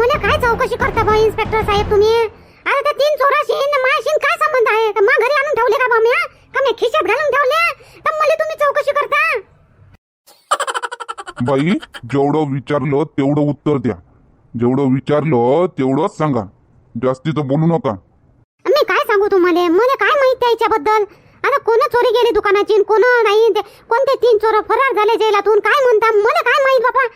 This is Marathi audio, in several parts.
मला काय चौकशी करता बा इन्स्पेक्टर साहेब तुम्ही? अरे त्या तीन चोराशी न माझ्याशी काय संबंध आहे? का मा घरी आणून ठेवले का बा मी का मी खिशात घालून ठेवले? तर मला तुम्ही चौकशी करता? बाई जेवढं विचारलं तेवढं उत्तर द्या. जेवढं विचारलं तेवढंच सांगा. जास्तीचं बोलू नका. मी काय सांगू तुम्हाला? मला काय माहीत त्याच्याबद्दल आता कोण चोरी गेली दुकानाची कोण नाही? ते- कोणते तीन चोर फरार झाले जेलातून? काय म्हणता? मला काय माहीत बाबा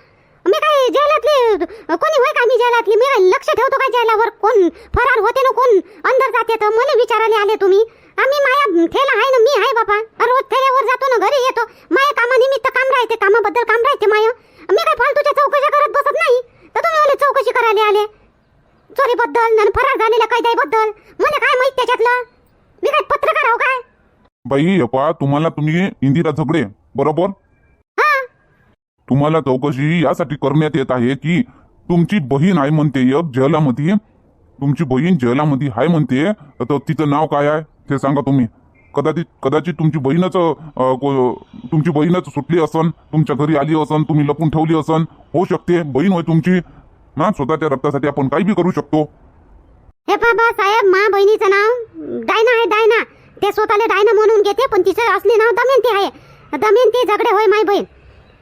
मी काय जेलातली कोणी होय का मी जेलातली? मी काय लक्ष ठेवतो काय जेलावर? कोण? फरार होते ना कोण? अंदर जाते तर मला विचारायला आले तुम्ही. आम्ही माया ठेला आहे ना मी आहे बाबा रोज हो, ठेल्यावर जातो ना घरी येतो. माया कामानिमित्त काम राहते कामाबद्दल काम राहते माय. मी काय फालतूच्या चौकशा करत बसत नाही? तर तुम्ही मला चौकशी करायला आले. चोरीबद्दल आणि फरार झालेल्या कैद्याबद्दल मला काय माहीत त्याच्यातलं? मी काय पत्रकार आहो काय? बाई हे पहा तुम्हाला तुम्ही इंदिरा झगडे बरोबर? तुम्हाला चौकशी यासाठी करण्यात येत आहे की तुमची बहीण आहे म्हणते एक जेलामध्ये तुमची बहीण जेलामध्ये आहे म्हणते. तर तिचं नाव काय आहे? ते सांगा तुम्ही. कदाचित कदाचित तुमची बहीणच तुमची बहीणच सुटली असन तुमच्या घरी आली असन तुम्ही लपून ठेवली असन होऊ शकते. बहीण होय तुमची. ना स्वतःच्या रक्तासाठी आपण काही बी करू शकतो. हे बाबा साहेब मा बहिणीचं नाव? डायना आहे डायना. ते स्वतःला डायना म्हणून घेते पण तिचं असले नाव दमयंती आहे. दमयंती झगडे होय माय बहीण.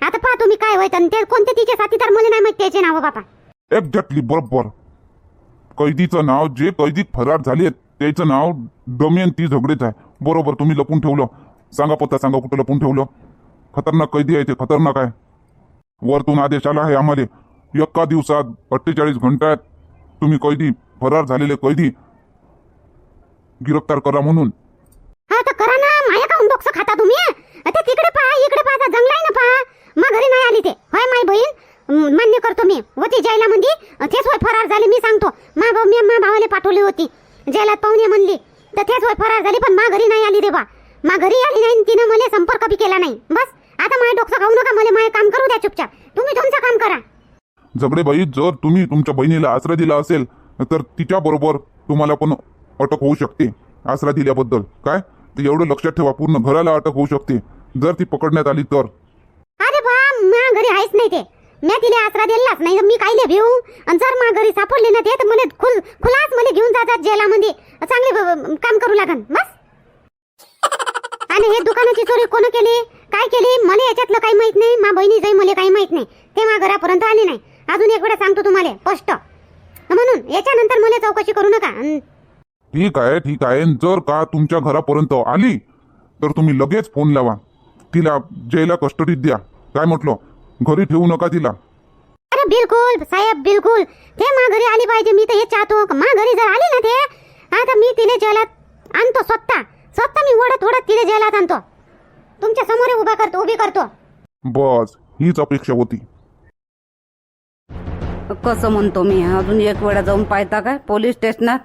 आता पहा तुम्ही काय होय तर ते कोणते तिचे साथीदार मला नाही माहीत त्याचे नाव बाबा एक्झॅक्टली बरोबर. कैदीचं नाव जे कैदी फरार झाले त्याचं नाव दमयंती झगडेच आहे. बरोबर तुम्ही लपून ठेवलं. सांगा पत्ता सांगा कुठं लपून ठेवलं. खतरनाक कैदी आहे ते खतरनाक आहे. वरतून आदेश आला आहे आम्हाला. एका दिवसात अठ्ठेचाळीस घंट्यात तुम्ही कैदी फरार झालेले कैदी. गिरफ्तार करा म्हणून. हा तर करा ना माया काऊन डोकसं खाता तुम्ही. ते तिकडे पहा इकडे पहा पहा मा घरी नाही आली ते. होय माय बहीण? मान्य करतो मी. होती म्हणजे तेच होय फरार झाली मी सांगतो. मा भाऊ मी मा भावाला पाठवली होती. जेलात पाहुणे म्हणली. तर तेच होय फरार झाली पण मा घरी नाही आली देवा मा घरी आली नाही तिनं मला संपर्क बी केला नाही. बस आता माय डोकं खाऊ नका मला माझे काम करू द्या चुपचाप. तुम्ही तुमचं काम करा. झगडेबाई जर तुम्ही तुमच्या बहिणीला आसरा दिला असेल तर तिच्या बरोबर तुम्हाला पण अटक होऊ शकते. आसरा दिल्याबद्दल. काय? ते एवढं लक्षात ठेवा पूर्ण घराला अटक होऊ शकते. जर ती पकडण्यात आली तर. घरी आहेच नाही ते. मी तिला आसरा दिलाच नाही मी मी कायले भिऊ? आणि जर मा घरी सापडले ना ते तर मला खुल खुलाच मला घेऊन जातात जेलामध्ये. चांगले काम करू लागन बस. आणि हे दुकानाची चोरी कोण केली? काय केली? मला याच्यातलं काही माहीत नाही मा बहिणी जाई मला काही माहीत नाही. ते मा घरापर्यंत आली नाही. अजून एक वेळा सांगतो तुम्हाला स्पष्ट. म्हणून याच्यानंतर मला चौकशी करू नका. ठीक आहे ठीक आहे. जर का तुमच्या घरापर्यंत आली तर तुम्ही लगेच फोन लावा. तिला जेला कस्टडीत द्या. काय म्हटलं? घरी ठेवू नका तिला. अरे बिलकुल साहेब बिलकुल. ते मा घरी आली पाहिजे मी तर हे चाहतो. मा घरी जर आली ना ते आता मी तिला जेलात आणतो स्वतः. स्वतः मी ओढत ओढत तिला जेलात आणतो. तुमच्यासमोर उभा करतो उभी करतो. बस हीच अपेक्षा होती. कसं म्हणतो मी अजून एक वेळा जाऊन पाहता काय पोलीस स्टेशनात?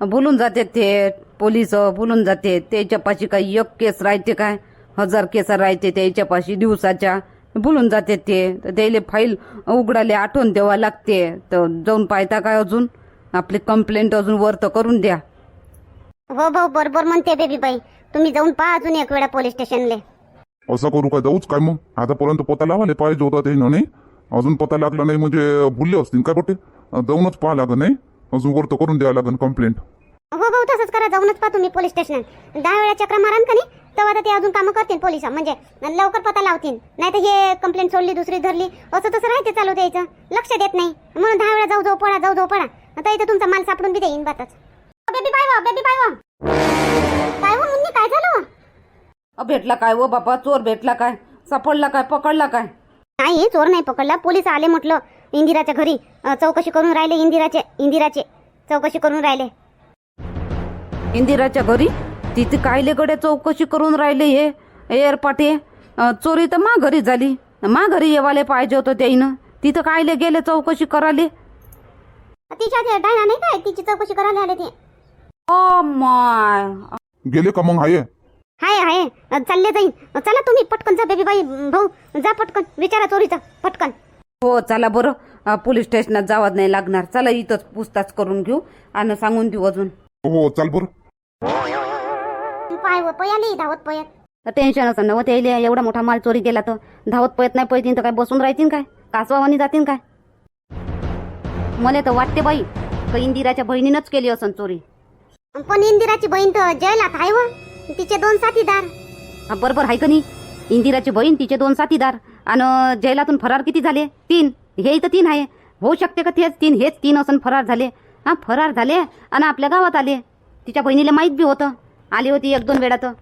बोलून जाते ते पोलीस बोलून जाते. त्याच्यापाशी काही एक केस राहते काय? हजार केस राहते त्याच्यापाशी दिवसाच्या. बोलून जाते ते. तर त्याला फाईल उघडाले आठवण द्यावा लागते. तर जाऊन पाहता काय अजून? आपली कंप्लेंट अजून वर तर करून द्या. हो भाऊ बरोबर म्हणते बेबी बाई. तुम्ही जाऊन पहा अजून एक वेळा पोलीस स्टेशनले असं करू काय जाऊच? काय मग? आतापर्यंत पता लावाले पाहिजे होता ते नाही? अजून पता लागला नाही म्हणजे भुलले असतील काय बटे जाऊनच पाहा लागन नाही? अजून वर तर करून द्यावं लागन कंप्लेंट हो भाऊ तसंच करा. जाऊनच पहा तुम्ही पोलीस स्टेशनात दहा वेळा चक्र मारान का नाही? तेव्हा ते अजून कामं करतील पोलीस म्हणजे लवकर पता लावतील. नाही तर हे कंप्लेंट सोडली दुसरी धरली. असं तसं राहते चालू द्यायचं लक्ष देत नाही. म्हणून दहा वेळा जाऊ जाऊ पळा जाऊ जाऊ पळा. आता इथं तुमचा माल सापडून बी देईन बातच. बेबी बाय बेबी काय हो मुन्नी काय झालं अ, भेटला काय व बाबा? चोर भेटला काय? सापडला काय? पकडला काय? नाही चोर नाही पकडला. पोलीस आले म्हटलं इंदिराच्या घरी. अं, चौकशी करून राहिले इंदिराचे इंदिराचे चौकशी करून राहिले. इंदिराच्या घरी? तिथे कायले गड्या चौकशी करून राहिले हे. एअरपाटे चोरी तर मा घरी झाली. मा घरी येवाले पाहिजे होतं त्याईनं. तिथं कायले गेले चौकशी कराले तिच्या ते डायना नाही काय? तिची चौकशी करायला आले ते. Oh my. गेले का मग? आहे हाय हाय. अं, चालले जाईन. चला तुम्ही पटकन जा बेबी बाई भाऊ जा पटकन. विचारा चोरीचा. पटकन. हो चला बरं. पोलीस स्टेशनात जावं नाही लागणार. चला इथंच पूछताछ करून घेऊ आणि सांगून देऊ अजून. हो चाल बरं. पाय व पयाली धावत पयत. टेन्शन असं नव्हतं त्याला एवढा मोठा माल चोरी केला तर. धावत पळत नाही पळतीन तर काय बसून राहतीन काय? कासवावानी जातीन काय? मला तर वाटते बाई का इंदिराच्या बहिणीनंच केली असन चोरी. पण इंदिराची बहीण तर जयलात आहे व तिचे दोन साथीदार. हा बरोबर आहे का नाही? इंदिराची बहीण तिचे दोन साथीदार. आणि जैलातून फरार किती झाले? तीन. हे इथं तीन आहे होऊ शकते का तेच तीन? हेच तीन असून फरार झाले. हा फरार झाले आणि आपल्या गावात आले. तिच्या बहिणीला माहीत बी होतं. आली होती एक दोन वेळा तर.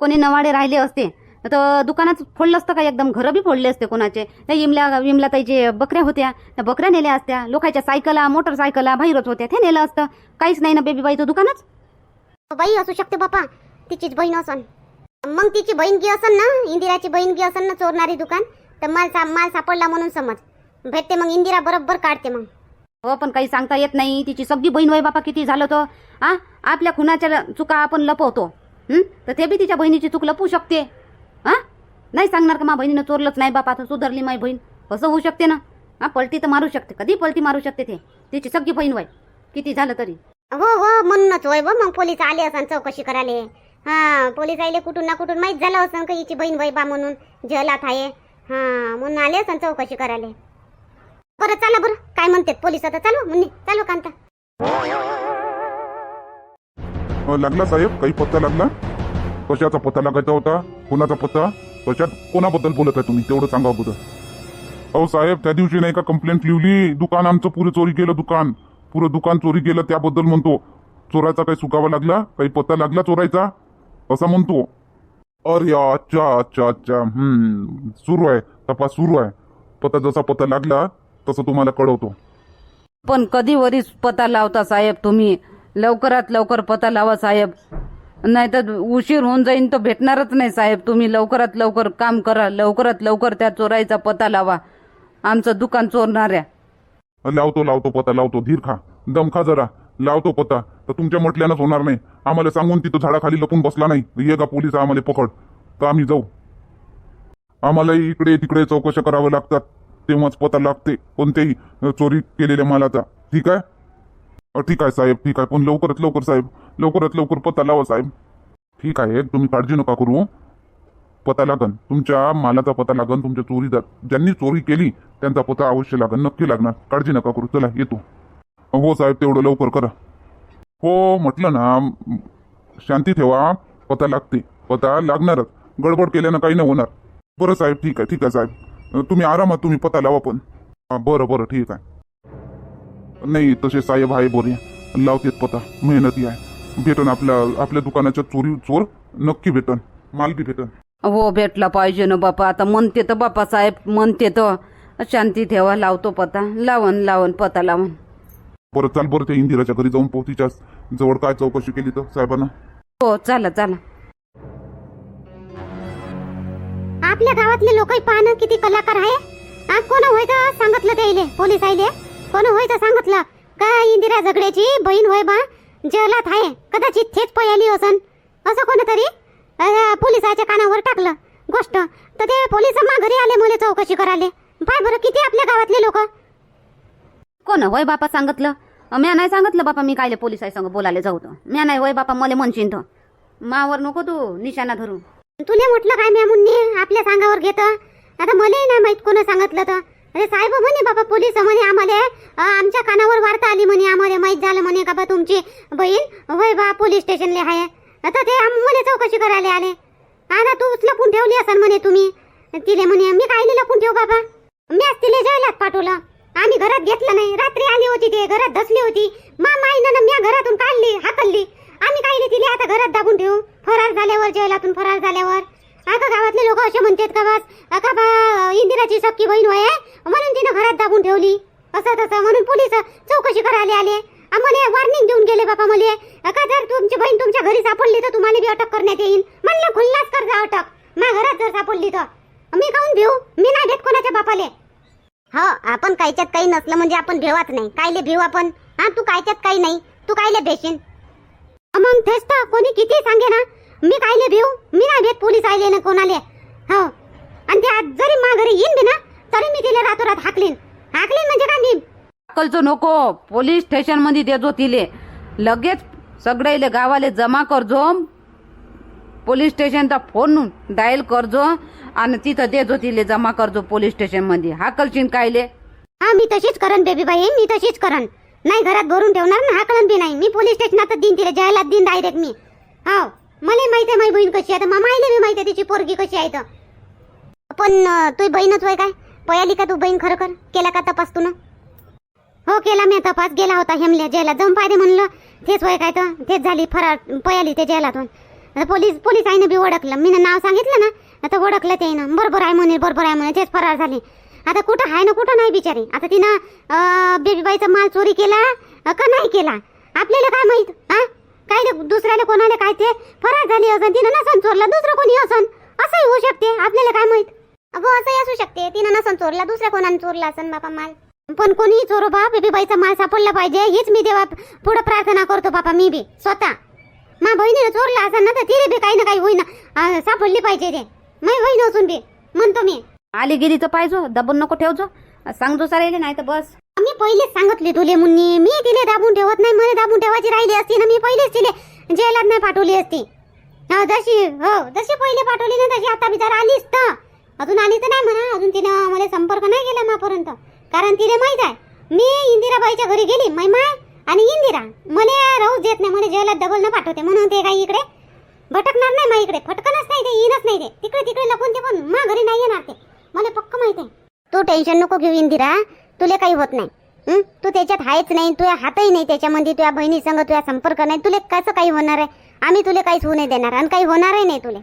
कोणी नवाडे राहिले असते तर दुकानात फोडलं असतं का एकदम? घरं बी फोडले असते कोणाचे. त्या इमल्या विमला ताईचे बकऱ्या होत्या त्या बकऱ्या नेल्या असत्या. लोकांच्या सायकला मोटरसायकला बाहेरच होत्या. ते नेलं असतं. काहीच नाही ना बेबीबाईचं दुकानच बाई असू शकते बापा. तिचीच बहीण असन. मग तिची बहीणगी असन ना? इंदिराची बहीणगी असन ना चोरणारी दुकान? तर माल सा माल सापडला म्हणून समज. भेटते मग इंदिरा बरोबर काढते मग. हो पण काही सांगता येत नाही. तिची सगळी बहीण वय बापा किती झालं तर आ? आपल्या खुनाच्या चुका आपण लपवतो. तर ते बी तिच्या बहिणीची चूक लपवू शकते. हा? नाही सांगणार का मा बहिणीनं चोरलंच नाही बापा आता सुधारली माई बहीण? असं होऊ शकते ना? हा पलटी तर मारू शकते. कधी पलटी मारू शकते ते? तिची सगळी बहीण वय. किती झालं तरी. हो हो म्हणूनच होय ब मग पोलीस आले असं चौकशी करायला. हा पोलीस आले कुठून ना कुठून माहीत झालं असं का हिची बहीण बा म्हणून? जलात आहे. हा म्हणून आले असं चौकशी करायला. बरं चला बरं. काय म्हणते पोलीस आता चालू? मुन्नी चालू कांता. अ, लागला साहेब? काही पत्ता लागला? कशाचा पत्ता लागायचा होता? कोणाचा पत्ता? कशात कोणाबद्दल बोलत आहे तुम्ही? तेवढं सांगा अगोदर. अहो साहेब त्या दिवशी नाही का कंप्लेंट लिहिली? दुकान आमचं पुरे चोरी केलं दुकान. पुरं दुकान चोरी केलं त्याबद्दल म्हणतो. चोराचा काही सुकावा लागला? काही पत्ता लागला चोरायचा? असा म्हणतो. अरे अच्छा अच्छा अच्छा. हम्म. सुरू आहे. तपास सुरू आहे. पत्ता जसा पत्ता लागला तसं तुम्हाला कळवतो. पण कधी वरीच लावता साहेब तुम्ही? लवकरात लवकर पता लावा साहेब. नाही तर उशीर होऊन जाईन तर भेटणारच नाही साहेब. तुम्ही लवकरात लवकर काम करा लवकरात लवकर त्या चोराईचा पता लावा. आमचं दुकान चोरणाऱ्या. लावतो लावतो पत्ता लावतो. धीर खा. दम खा जरा. लावतो पत्ता तर तुमच्या म्हटल्यानंच होणार नाही. आम्हाला सांगून तिथं झाडाखाली लपून बसला नाही. ये का पोलीस आम्हाला पकड. तर आम्ही जाऊ. आम्हालाही इकडे तिकडे चौकशा कराव्या लागतात. तेव्हाच पता लागते. कोणत्याही चोरी केलेल्या मालाचा. ठीक आहे? अ, ठीक आहे साहेब ठीक आहे. पण लवकरात लवकर साहेब लवकरात लवकर पत्ता लावा साहेब. ठीक आहे तुम्ही काळजी नका करू. पता लागन. तुमच्या मालाचा पता लागन तुमच्या चोरी ज्यांनी चोरी केली त्यांचा पता अवश्य लागन नक्की लागणार. काळजी नका करू. चला येतो. हो साहेब तेवढं लवकर करा. हो म्हटलं ना शांती ठेवा. पता लागते. पता लागणारच. गडबड केल्यानं काही नाही होणार. बरं साहेब ठीक आहे ठीक आहे साहेब. तुम्ही आरामात तुम्ही पता लावा पण. हा, बरं बरं ठीक आहे. नाही तसे साहेब आहे बोरे. लावतेत पता. मेहनती आहे. भेटन आपल्या आपल्या दुकानाच्या चोरी चोर नक्की भेटन. माल बी भेटन. हो भेटला पाहिजे ना बापा. आता म्हणते तर बापा साहेब म्हणते तर. शांती ठेवा लावतो पता. लावण लावण पता लावण बरं चाल बरं त्या इंदिराच्या घरी जाऊन पाहू तिच्या जवळ काय चौकशी केली तर साहेबांना. हो चला चला. आपल्या गावातले लोक पाहणं किती कलाकार आहे कोण व्हायचं सांगितलं त्याइले पोलीस आईले? कोण होय तर सांगितलं? का इंदिरा झगड्याची बहीण होय बा? जलात आहे. कदाचित थेच पयाली असन. असं कोणतरी? पोलिसाच्या कानावर टाकलं. गोष्ट. तर ते पोलीस घरी आले मुले चौकशी करायले. पाय बरं किती आपल्या गावातले लोक? कोण होय बापा सांगितलं? म्या नाही सांगितलं बापा मी कायले पोलीस आहे संग बोलायला जाऊ तो म्या नाही होय बापा मला म्हणशीन तो मावर नको तू निशाणा धरू. तुले म्हटलं काय म्या मुन्नी? आपल्या सांगावर घेत. आता मलाही नाही माहीत कोण सांगितलं तर. अरे साहेब म्हणे बाबा पोलीस म्हणे आम्हाला. आमच्या कानावर वार्ता आली म्हणे आम्हाला माहीत झालं म्हणे का बा तुमची बहीण? वय बा पोलीस स्टेशनला आहे. आता ते आम्हाला चौकशी करायला आले. आता तू लपून ठेवली असाल म्हणे तुम्ही. तिले म्हणे मी काय लपून ठेवू बाबा? मी तिले जेवल्यात पाठवलं आम्ही घरात घेतलं नाही. रात्री आली होती ते घरात धसली होती. मा आईनं मी घरातून काढली हाकलली. आम्ही काय तिले आता घरात दाबून ठेवू? फरार झाल्यावर जेवलातून फरार झाल्यावर? आता गावातले लोक असे म्हणतात का बस? का बा इंदिराची सक्की बहीण होय? म्हणून तिनं घरात दाबून ठेवली. असं तसं म्हणून पोलीस चौकशी करायला आले. आम्हाला वॉर्निंग देऊन गेले बाबा मले. का जर तुमची बहीण तुमच्या घरी सापडली तर तुम्हाला बी अटक करण्यात येईल म्हणलं खुल्लाच कर जा अटक. माझ्या घरात जर सापडली तर. मी काऊन भिऊ? मी नाही भेट कोणाच्या बापाले. हो आपण कायच्यात काही नसलं म्हणजे आपण भेवाच नाही. कायले भेऊ आपण? हा तू कायच्यात काही नाही. तू कायले भेशीन? मग तेच तर कोणी किती सांगे ना मी कायले भिऊ? मी नाही भेट पोलीस आले ना कोणाले. हो. आणि ते आज जरी मा घरी येईन बी ना तरी मी तिला रातोरात हाकलीन. हाकलीन म्हणजे का मी? अकलचं नको. पोलीस स्टेशनमध्ये देजो तिले. लगेच सगळे गावाले जमा करजो. पोलीस स्टेशनचा फोन डायल करजो आणि तिथं देजो तिले जमा करजो पोलीस स्टेशनमध्ये हाकलशीन कायले? हा मी तशीच करन बेबी बाई मी तशीच करन. नाही घरात भरून ठेवणार ना हाकलन बी नाही. मी पोलीस स्टेशनातच देईन तिला जायला देईन डायरेक्ट मी. हो. मला माहिती आहे माझी बहीण कशी आहे. तर मग माहिती बी माहिती आहे तिची पोरगी कशी आहे तर पण तुझी बहीणच होय काय? पयाली का तू बहीण खरं कर केला का तपास तू हो केला मी तपास. गेला होता हेमल्या जेला. जाऊन पाहिजे म्हणलं. तेच होय काय तर तेच झाली फरार पयाली ते जेलातून. पोलीस पोलीस आईने बी ओळखलं. मी नाव सांगितलं ना आता ओळखलं ते ना बरोबर आहे म्हणे बरोबर आहे म्हणे. तेच फरार झाली. आता कुठं आहे ना कुठं नाही बिचारी. आता तिनं बेबीबाईचा माल चोरी केला का नाही केला? आपल्याला काय माहीत? हा काय ते दुसऱ्याला कोणाला काय ते? फरार झाली असं तिनं नसन चोरला दुसरं कोणी असन? असंही होऊ शकते आपल्याला काय माहीत? अगो असंही असू शकते तिनं नसन चोरला दुसऱ्या कोणाने चोरला असन बापा माल? पण कोणीही चोरो बा बेबीबाईचा माल सापडला पाहिजे हीच मी देवा पुढे प्रार्थना करतो बापा मी बी स्वतः. मा बहिणीनं चोरला असं ना तर तिने बी काही ना काही होईना सापडली पाहिजे ते. मी बहीण असून बी म्हणतो मी. आली गिरीचं पाहिजो दबून नको ठेवजो. सांगजो सारायले नाही तर बस. मी पहिलेच सांगितले तुले मुन्नी. मी तिले दाबून ठेवत नाही. मला दाबून ठेवायची राहिली असती ना मी पहिलेच तिले जेलात नाही पाठवली असती. हो जशी हो जशी पहिले पाठवली ना तशी आता बिचार आलीच तर. अजून आली तर नाही म्हणा. अजून तिनं मला संपर्क नाही केला मापर्यंत. कारण तिने माहीत आहे मी इंदिराबाईच्या घरी गेली मै माय आणि इंदिरा. मला राहूच देत नाही. मला जेलात डबल न पाठवते. म्हणून ते काही इकडे भटकणार नाही मा इकडे. फटकनच नाही ते येणच नाही ते. तिकडे तिकडे लपून ते पण मा घरी नाही येणार ते. मला पक्क माहीत आहे. तू टेन्शन नको घेऊ इंदिरा. तुले काही होत नाही. तू त्याच्यात आहेच नाही तुझ्या हातही नाही त्याच्यामध्ये तुझ्या बहिणी संग तुझ्या संपर्क नाही. तुले कसं काही होणार आहे? आम्ही तुले काहीच होऊ नाही देणार आणि काही होणारही नाही तुले.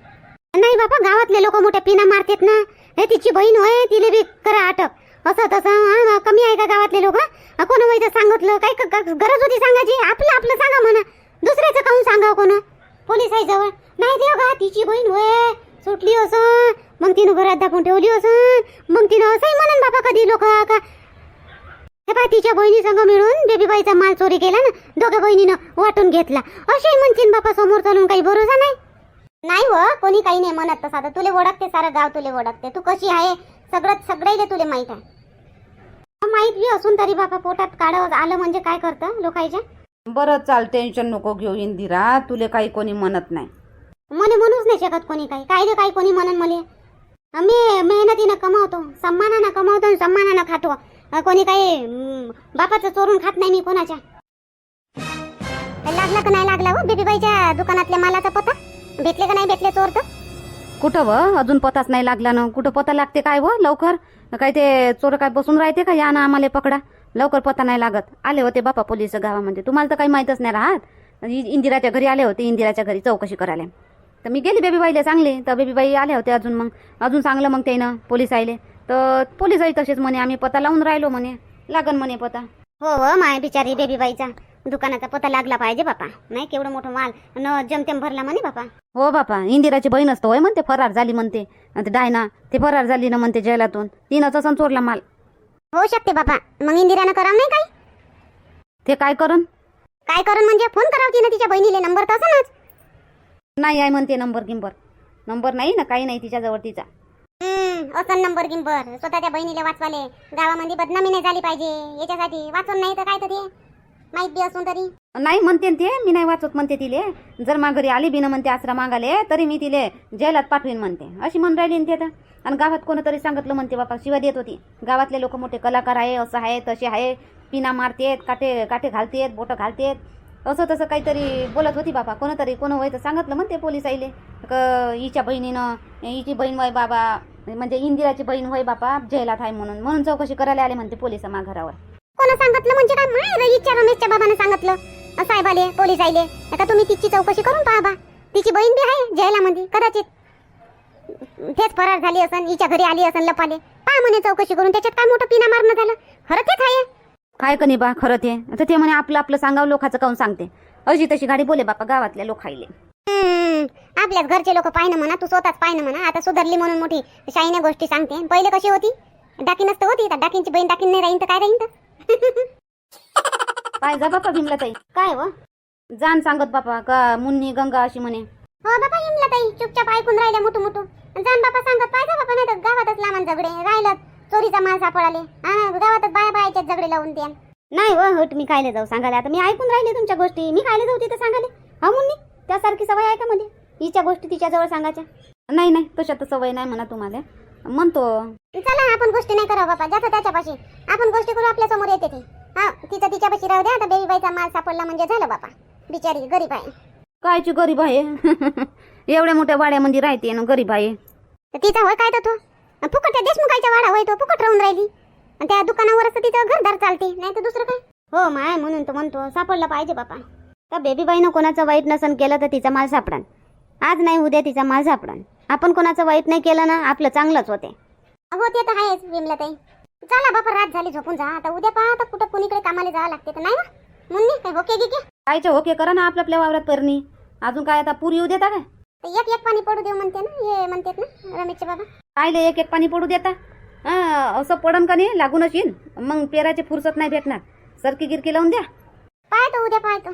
नाही बाबा गावातले लोक मोठ्या पिना मारतात ना. हे तिची बहीण होय तिले बी करा अटक असं तसं कमी आहे का गावातले लोक? कोण माहिती सांगितलं? काय गरज होती सांगायची? आपलं आपलं सांगा म्हणा. दुसऱ्याचं काहून सांगा कोण? पोलीस आहे जवळ. नाही देव का तिची बहीण होय. सुटली असं. मग तिनं घरात दाखवून ठेवली असं. मग तिनं असंही म्हणन बाबा कधी लोक का हे पहा तिच्या बहिणी संग मिळून बेबीबाईचा माल चोरी केला ना दोघ्या बहिणीनं वाटून घेतला. असे म्हणतील बापा समोर चालून काही भरोसा नाही? नाही व कोणी काही नाही म्हणत तसं. आता तुले ओळखते सारं गाव तुले ओळखते. तू कशी आहे? सगळं सगळ्याले तुले माहीत आहे. माहीत बी असून तरी बापा पोटात काढ आलं म्हणजे काय करतं लोकांच्या बरं चाल टेन्शन नको घेऊ इंदिरा. तुले काही कोणी म्हणत नाही. मला म्हणूच नाही शकत कोणी काही. काय काही कोणी म्हणन मला? मी मेहनतीनं कमावतो सन्मानानं कमावतो आणि सन्मानानं खातो. कोणी काही बापाचं चोरून खात नाही मी कोणाच्या. लागला का नाही लागला हो? बेबीबाईच्या दुकानातल्या मालाचा पत्ता भेटले का नाही भेटले चोर तर? कुठं व? अजून पताच नाही लागला ना. कुठं पता लागते काय व? लवकर? काय ते चोर काय बसून राहते का? या ना आम्हाला पकडा. लवकर पता नाही लागत. आले होते बापा पोलीस गावामध्ये. तुम्हाला तर काही माहीतच नाही राहत. इ- इंदिराच्या घरी आले होते. इंदिराच्या घरी चौकशी करायला. तर मी गेली बेबीबाईला चांगले. तर बेबीबाई आले होते अजून मग. अजून चांगलं मग त्यानं पोलीस आले तर पोलीसही तसेच म्हणे आम्ही पता लावून राहिलो म्हणे. लागन म्हणे पता. हो हो माय बिचारी बेबीबाईचा दुकानाचा पत्ता लागला पाहिजे बापा. नाही केवढं मोठं माल. न जमतेम भरला म्हणे बापा. हो बापा. इंदिराची बहीण असतो होय म्हणते फरार झाली म्हणते. आणि ते डायना ते फरार झाली ना म्हणते जेलातून. तिनंच असं चोरला माल. होऊ शकते बापा. मग इंदिरानं करावं नाही काही? ते काय करण काय करून म्हणजे? फोन करावं ना तिच्या बहिणीले. नंबर तसंच नाही आहे म्हणते नंबर गिंबर नंबर नाही ना काही नाही तिच्याजवळ तिचा. असं नंबर गिंबर स्वतःच्या बहिणीला वाचवाले. गावामध्ये बदनामी नाही झाली पाहिजे. याच्यासाठी वाचून नाही तर काय तर ते? माहीत बी असून तरी. नाही म्हणते न ते. मी नाही वाचत म्हणते तिले. जर मा घरी आली बी ना म्हणते आसरा मागाले तरी मी तिले जेलात पाठवीन म्हणते. अशी म्हणून राहिली न ते तर. आणि गावात कोणतरी सांगितलं म्हणते बापा शिवा देत होती. गावातले लोक मोठे कलाकार आहे असं आहे तसे आहे. पिना मारतेत काटे काटे घालतेत बोटं घालतेत. असं तसं काहीतरी बोलत होती बाबा कोणतरी कोण होय तर सांगितलं म्हणते पोलीस आईले. क हिच्या बहिणीनं हिची बहीण वय बाबा. म्हणजे इंदिराची बहीण होय बापा जेलात आहे म्हणून. म्हणून चौकशी करायला आले म्हणते पोलीस मा घरावर कोण सांगितलं म्हणजे काय? माय रईच्या रमेशच्या बाबाने सांगितलं. अ, साहेब आले पोलीस आले. आता तुम्ही तिची चौकशी करून पहा बा तिची बहीण बी आहे जेलामध्ये कदाचित. तेच फरार झाली असन हिच्या घरी आली असन लपाले. पहा म्हणे चौकशी करून त्याच्यात काय मोठं पिना मारणं झालं? खरं तेच आहे. काय कनी बा खरं ते. आता ते म्हणे आपलं आपलं सांगावं लोकांचं काऊन सांगते. अशी तशी गाडी बोले बापा गावातल्या लोक खायले आपल्याच घरचे लोक पाहिनं म्हणा तू स्वतःच पाहिनं म्हणा. आता सुधारली म्हणून मोठी शाईने गोष्टी सांगते. पहिले कशी होती? डाकी नसतं होती? तर डाकींची बहीण डाकीन नाही राहीन तर काय राहीन तर? काय जा बापा भीमला ताई? काय हो? जाण सांगत बापा का मुन्नी गंगा अशी म्हणे. हो बाबा हिमला ताई चुपचाप ऐकून राहिल्या मोठू मोठू. जाण बापा सांगत पाहिजे बापा नाही तर गावातच लामान झगडे. राहिलं चोरीचा माल सापडाले हा गावातच बाया बायाच्यात झगडे लावून द्या. नाही हो हट मी खायला जाऊ सांगायला. आता मी ऐकून राहिले तुमच्या गोष्टी. मी खायला जाऊ तिथं सांगाले हा मुन्नी? त्यासारखी सवय आहे का मध्ये हिच्या गोष्टी तिच्याजवळ सांगायच्या? नाही नाही तशा तर सवय नाही म्हणा तुम्हाला. म्हणतो. चला आपण गोष्टी नाही करू बापा. जातो त्याच्यापाशी. आपण गोष्टी करू आपल्यासमोर येते ती. हा तिचं तिच्यापाशी राहू द्या आता बेबीबाईचा माल सापडला म्हणजे झालं बापा. बिचारी गरीब आहे. कायची गरीब आहे? एवढ्या मोठ्या वाड्यामध्ये राहते ना गरीब आहे. तर तिचा होय काय तर तो फुकट त्या देशमुखाच्या वाडा होय तो फुकट राहून राहिली. आणि त्या दुकानावरच तर तिथं घरदार चालते नाही तर दुसरं काय? हो माय म्हणून तो म्हणतो सापडला पाहिजे बापा. त्या बेबीबाईनं कोणाचं वाईट नसन केलं तर तिचा माल सापडन. आज नाही उद्या तिचा माल सापडन. आपण कोणाचं वाईट नाही केलं ना आपलं चांगलंच होते. हो ते तर आहेच विमला ताई चला बापा रात झाली झोपून जा. आता उद्या पहा आता कुठं कुणीकडे कामाला जावं लागते तर नाही ना मुन्नी काय होके गिके? कायच्या ओके करा ना आपल्या आपल्या वावरात परणी. अजून काय आता पुरी येऊ देता काय? तर एक एक पाणी पडू देऊ म्हणते ना हे म्हणतात ना रमेशचे बाबा. कायले एक एक पाणी पडू देता. हा, असं पडन का नाही लागूनच येईन. मग पेराची फुरसत नाही भेटणार. सरकी गिरकी लावून द्या. पाहतो उद्या पाहतो.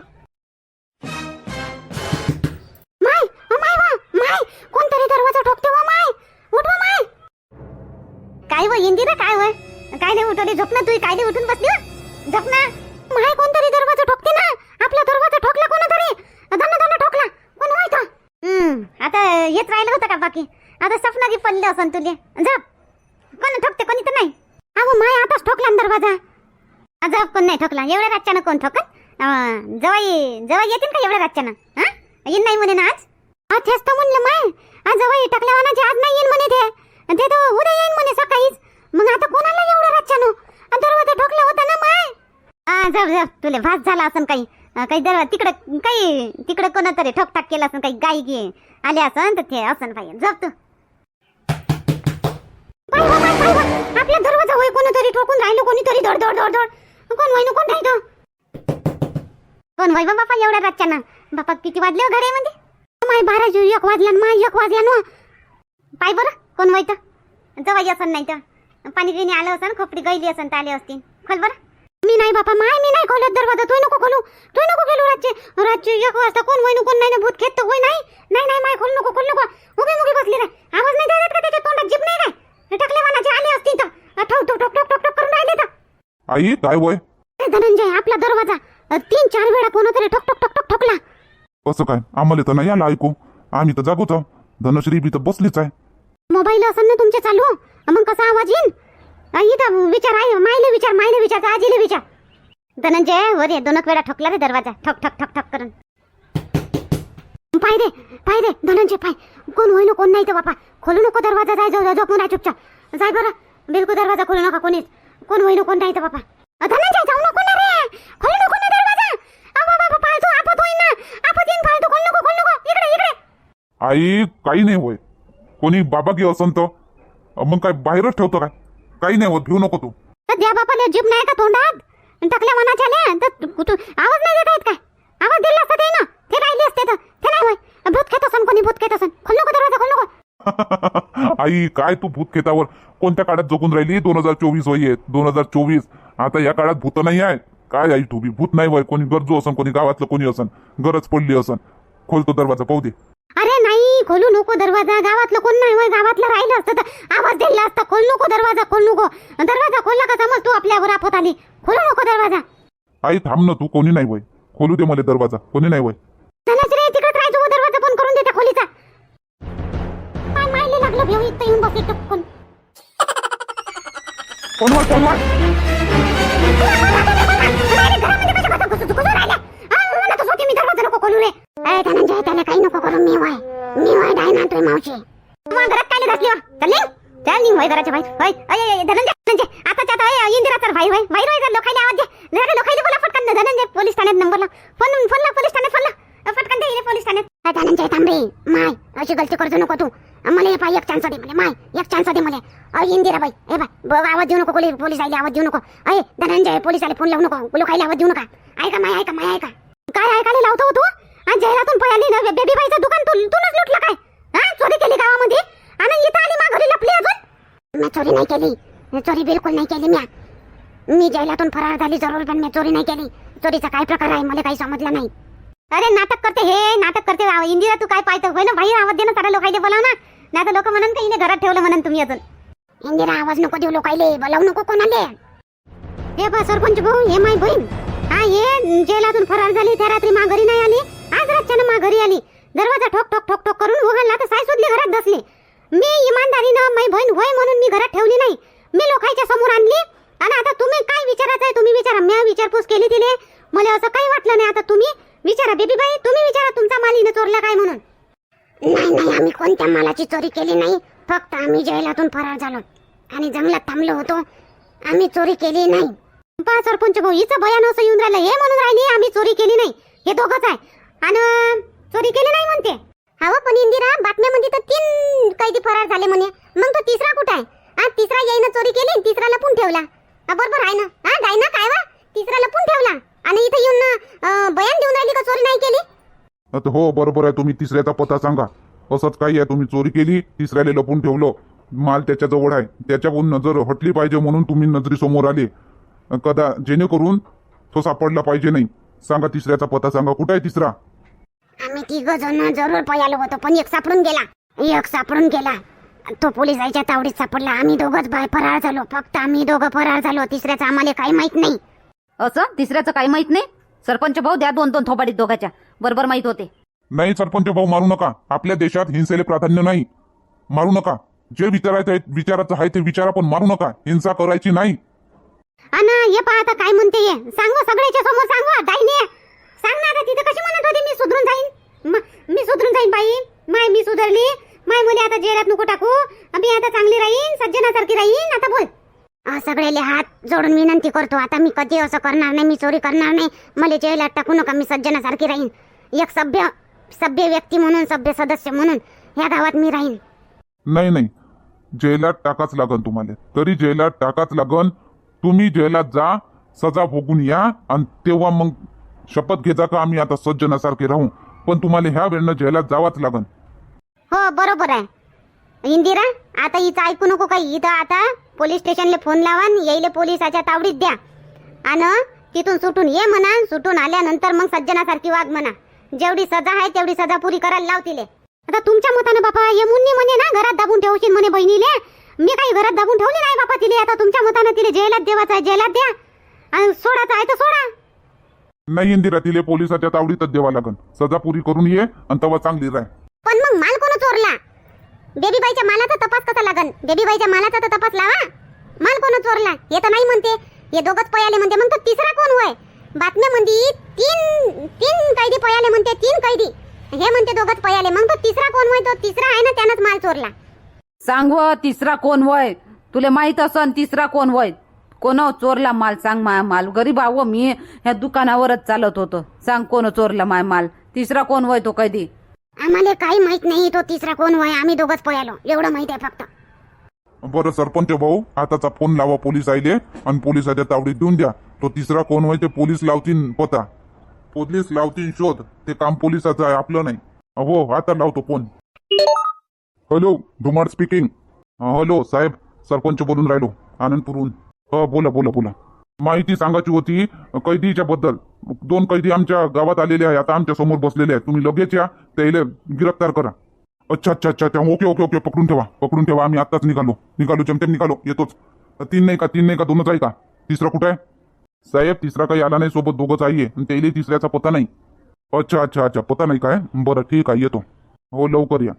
माय कोणतरी दरवाजा ठोकते वा माय. उठ वा माय. काय हो, व इंदिरा काय व काय नाही उठवली झोप ना तू काय नाही उठून बसली व? झोप ना. माय कोणतरी दरवाजा ठोकते ना. आपला दरवाजा ठोकला कोणतरी. धन धन ठोकला. कोण होय हम्म आता येत राहिलं होतं का बाकी? आता सपना की पडले असन तुले. झोप. कोण ठोकते कोणी तर नाही. अहो माय आताच ठोकला दरवाजा. आज कोण नाही ठोकला. एवढ्या रातच्यानं कोण ठोकन? जवळ जवाई येतील का एवढ्या रातच्यानं? हा? येईन नाही म्हणे ना आज? तेच तर म्हणलं माय. आज जवाई टाकल्यावानाचे आज नाही येईन म्हणे ते. दे ते तर उद्या येईन म्हणे सकाळीच. मग आता कोणाला एवढ्या रातच्यानं? दरवाजा ठोकला होता ना माय. हा जब तुले भास झाला असन काही. काही दरवा तिकडं काही तिकडं कोणातरी ठोकठाक केला असन काही गाई गे आले असन तर ते असन पाहिजे जप तू. हो हो. आपला दरवाजा होय कोणतरी ठोकून राहिलो कोणीतरी धड धड धड धड. कोण होय ना कोण नाही तो? कोण होय बा बापा एवढ्या रातच्यानं? बापा किती वाजले हो घरे म्हणजे? माय बारा एक वाजला न माय एक वाजला ना. पाय बरं कोण होय तर जवाई असन नाही तर. पाणी गिणी आलं असन खोपडी गैली असन तर आले असतील. खोल बरं. मी नाही बापा माय मी नाही खोलत दरवाजा. तू नको खोलू तू नको खोलू रातचे. रातचे एक वाजता कोण होय न कोण नाही ना भूत खेत होय नाही. नाही नाही माय खोल नको खोल नको. उभी मुगी बसली रे. आवाज नाही देत का त्याच्या तोंडात? जीभ नाही काय? टाकले वानाचे आले असतील तर. ठोक ठोक ठोक ठोक ठोक करून राहिले तर. आई काय वय धनंजय आपला दरवाजा. तीन चार वेळा कोणतरी ठोक ठोक ठोक ठोक ठोकला. कसं काय? आम्हाला तर नाही आलं ऐकू. आम्ही तर जागोच धनश्री बी तर बसलीच आहे. मोबाईल असन ना तुमचे चालू? मग कसा आवाज येईन? इथं विचार आहे मायले विचार मायले विचार आजीले विचार. धनंजय हो वर ये दोनच वेळा ठोकला रे दरवाजा. ठक ठक ठक ठक करून. पाय रे पाय रे धनंजय पाय. कोण होईल कोण नाही तर बापा. खोलू नको दरवाजा जाय जाऊ झोपून राह चुपचाप. जाय बरं. बिलकुल दरवाजा खोलू नका कोणीच. कोण होईल कोण नाही तर बापा. अ, धनंजय जाऊ नको ना रे खोलू नको ना दरवाजा अहो बाबा फालतू आपत होईन ना आपत येईन फालतू खोल नको खोल नको इकडे इकडे आई काही नाही होय. कोणी बाबा की असन तर मग काय बाहेरच ठेवतो काय? काही नाही होत भिऊ नको तू. तर द्या बापाले जीभ नाही का तोंडात? टाकल्या मनाच्या आल्या? तर तू- तू आवाज नाही देता काय? आवाज दिला असता ते ना? ते राहिले असते तर. ते नाही होय. भूत खेत असन कोणी भूत खेत असन. खोल नको दरवाजा खोल नको. आई काय तू भूत खेतावर? कोणत्या काळात जगून राहिली? दोन हजार चोवीस वय दोन हजार चोवीस. आता या काळात भूत नाही आहे. काय आई तू बी? भूत नाही वय कोणी गरजू असन कोणी गावातलं कोणी असन. गरज पडली असन. खोलतो दरवाजा पाहू दे. खोलू नको दरवाजा. गावातलं कोण नाही होय? गावातलं राहिलं असतं तर आवाज दिला असता. खोल नको दरवाजा खोल नको. दरवाजा खोलला का समज तू आपल्यावर आपत आली? खोलू नको दरवाजा. आई थांब ना तू. कोणी नाही वय खोलू दे मला दरवाजा. कोणी नाही वय धनश्री तिकडे राहायचो दरवाजा बंद करून देता खोलीचा. काय मायले लागलं भेऊ इथं येऊन बसले टपकून. कोण वय कोण वय त्याला काही नको करू. मी वाय मी वाय डाय ना तुझी मावशी. तुम्हाला घरात काय घातली चल चल निघ वय घराच्या बाहेर. होय. अय अय धनंजय धनंजय. आता त्यात अय इंदिरा तर भाई होय. बाहेर होय लोकायला आवाज दे. जरा लोकायला बोला पटकन. धनंजय पोलीस ठाण्यात नंबरला फोन फोन ला पोलीस ठाण्यात फोन ला. पटकन दे इले पोलीस ठाण्यात. धनंजय थांब रे माय अशी गलती करतो नको तू. मला हे पाय एक चान्स दे मला माय एक चान्स दे मला. अय इंदिरा बाई ए बाय आवाज देऊ नको पोलीस पोलीस आले आवाज देऊ नको. अय धनंजय पोलीस आले फोन लावू नको लोकायला आवाज देऊ नका. ऐका माय ऐका माय ऐका. काय ऐकायला लावतो हो तू? आज जाहिरातून पळाली ना बेबी बाईचं दुकान तू तूनच लुटलं काय? हा? चोरी केली गावामध्ये? आणि इथं आली मा घरी लपली अजून? मी चोरी नाही केली. चोरी बिलकुल नाही केली म्या. मी जैलातून फरार झाली जरूर पण मी चोरी नाही केली. चोरीचा काय प्रकार आहे? मला काही समजलं नाही. अरे नाटक करते हे नाटक करते. इंदिरा तू काय पाहतो? होय ना बाहेर आवाज दे ना सारा लोकायले बोलाव ना. नाही तर लोक म्हणून काही घरात ठेवलं म्हणून तुम्ही अजून? इंदिरा आवाज नको देऊ लोकायले बोलावू नको कोणाले. हे बा सरपंच भाऊ हे माय बहीण. हा ये जेलातून फरार झाली त्या रात्री माघारी नाही आली. आज रातच्यानं माघारी आली. दरवाजा ठोक ठोक ठोक ठोक करून उघडला तर साय सुधली घरात बसली. मी इमानदारीनं माझी बहीण होय म्हणून मी घरात ठेवली नाही. मी लोकांच्या समोर आणली. आणि आता तुम्ही काय विचारायचं आहे? तुम्ही विचारा. मी विचारपूस केली तिले. मला असं काही वाटलं नाही. आता तुम्ही विचारा. बेबी बाई तुम्ही विचारा तुमचा माल हिनं चोरला काय म्हणून. नाही नाही आम्ही कोणत्या मालाची चोरी केली नाही. फक्त आम्ही जेलातून फरार झालो. आणि जंगलात थांबलो होतो. आम्ही चोरी केली नाही. पा सरपंच भाऊ हिचं बयान असं येऊन राहिलं. हे म्हणून राहिली आम्ही चोरी केली नाही. हे दोघंच आहे. आणि चोरी केली नाही म्हणते. हवं पण इंदिरा बातम्यामध्ये तर तीन कैदी फरार झाले म्हणे. मग तो तिसरा कुठं आहे? हा तिसरा येईन चोरी केली तिसरा लपून ठेवला. बरोबर आहे ना? हा डायना काय वा? तिसरा लपून ठेवला. आणि इथे येऊन बयान देऊन राहिली का चोरी नाही केली? आता हो बरोबर आहे. तुम्ही तिसऱ्याचा पत्ता सांगा. असंच काही आहे. तुम्ही चोरी केली तिसऱ्याला लपून ठेवलं. माल त्याच्याजवळ आहे. त्याच्याकडून नजर हटली पाहिजे म्हणून तुम्ही नजरी समोर आले कदा जेणेकरून तो सापडला पाहिजे नाही. सांगा तिसऱ्याचा पत्ता सांगा. कुठं आहे तिसरा? आम्ही तिघ जण जरूर पळालो होतो पण एक सापडून गेला. एक सापडून गेला. तो पोलिसाच्या तावडीत सापडला. आम्ही दोघच बाय फरार झालो. फक्त आम्ही दोघं फरार झालो. तिसऱ्याचं आम्हाला काही माहीत नाही. असं? तिसऱ्याचं काही माहीत नाही? सरपंच भाऊ द्या दोन दोन थोपाडीत दोघाच्या. बरोबर माहीत होते. नाही सरपंच भाऊ मारू नका. आपल्या देशात हिंसेला प्राधान्य नाही. मारू नका. जे विचारायचं आहे विचारायचं आहे ते विचारा पण मारू नका. हिंसा करायची नाही. अन ये पहा आता काय म्हणते ये सांगू सगळ्याच्या समोर सांगू डाईने सांग ना आता तिथे कशी म्हणत होती मी सुधरून जाईन? मी सुधरून जाईन बाई. माय मी सुधरली. माय मुली आता जेलात नको टाकू. मी आता चांगली राहीन सज्जनासारखी राहीन. आता बोल. सगळ्याले हात जोडून विनंती करतो. आता मी कधी असं करणार नाही मी चोरी करणार नाही. मला जेलात टाकू नका मी सज्जनासारखी राहीन. एक सभ्य सभ्य व्यक्ती म्हणून सभ्य सदस्य म्हणून या गावात मी राहीन. नाही नाही. जेलात टाकाच लागन तुम्हाला. तरी जेलात टाकाच लागन. तुम्ही जेलात जा सजा भोगून या आणि तेव्हा मग शपथ घेता का आम्ही आता सज्जनासारखे राहू? पण तुम्हाला ह्या वेळेनं जेलात जावाच लागन. हो बरोबर आहे. इंदिरा आता हिचं ऐकू नको काही. इथं आता पोलीस स्टेशनला फोन लावा आणि येईले पोलिसाच्या तावडीत द्या. आणि तिथून सुटून ये म्हणा सुटून आल्यानंतर मग सज्जनासारखी वाघ म्हणा. जेवढी सजा आहे तेवढी सजा पुरी करायला लावतीले आता तुमच्या मतानं बापा ये मुन्नी म्हणे ना घरात दाबून ठेवशील म्हणे बहिणीले. मी काही घरात दाबून ठेवले नाही बापा तिले. आता तुमच्या मतानं तिले जेलात देवाचा आहे जेलात द्या. आणि सोडाचा आहे तर सोडा. नाही इंदिरा तिले पोलिसाच्या तावडीतच द्यावा लागन सजा पुरी करून ये आणि तेव्हा चांगली राह पण मग माल कोण चोरला? बेबीबाईच्या मालाचा तपास कसा लागन? बेबीबाईच्या मालाचा तर तपास लावा. माल कोण चोरला? हे तर नाही म्हणते. हे दोघच पयाले म्हणते. मग तो तिसरा कोण होय? बातम्यामध्ये तीन तीन कैदी पयाले म्हणते तीन कैदी. हे म्हणते दोघच पयाले मग तो तिसरा कोण होय? तो तिसरा आहे ना त्यानंच माल चोरला. सांग व तिसरा कोण वय तुला माहीत असन तिसरा कोण वय कोण चोरला माल सांग माय माल. गरीब आहो मी ह्या दुकानावरच चालत होतो. सांग कोण चोरला माय माल. तिसरा कोण वय तो कैदी? आम्हाला काही माहीत नाही तो तिसरा कोण होय आम्ही दोघच पयालो एवढं माहीत आहे फक्त. बरं सरपंच भाऊ आताचा फोन लावा पोलीस आले आणि पोलिसाच्या तावडीत देऊन द्या. तो तिसरा कोण होय ते पोलीस लावतील पता. पोलीस लावतील शोध. ते काम पोलिसाचं आहे आपलं नाही. हो आता लावतो phone. Hello Dhumad speaking hello साहेब सरपंच बोलून राहिलो. आनंदपूरहून. हो बोला बोला बोला. माहिती सांगायची होती कैदीच्या बद्दल. दोन कैदी आमच्या गावात आलेले आहे आता आमच्यासमोर बसलेले आहेत. तुम्ही लगेच या त्याला गिरफ्तार करा. अच्छा अच्छा अच्छा अच्छा. Okay okay okay. पकडून ठेवा पकडून ठेवा. आम्ही आत्ताच निघालो. निघालो चमचम निघालो. येतोच. तीन नाही का? तीन नाही का? दोनच आहे का? तिसरा कुठं आहे? साहेब तिसरा काही आला नाही सोबत. दोघंच आहे. आणि त्याला तिसऱ्याचा पता नाही. अच्छा अच्छा अच्छा. पता नाही काय? बरं ठीक आहे. येतो. हो लवकर या.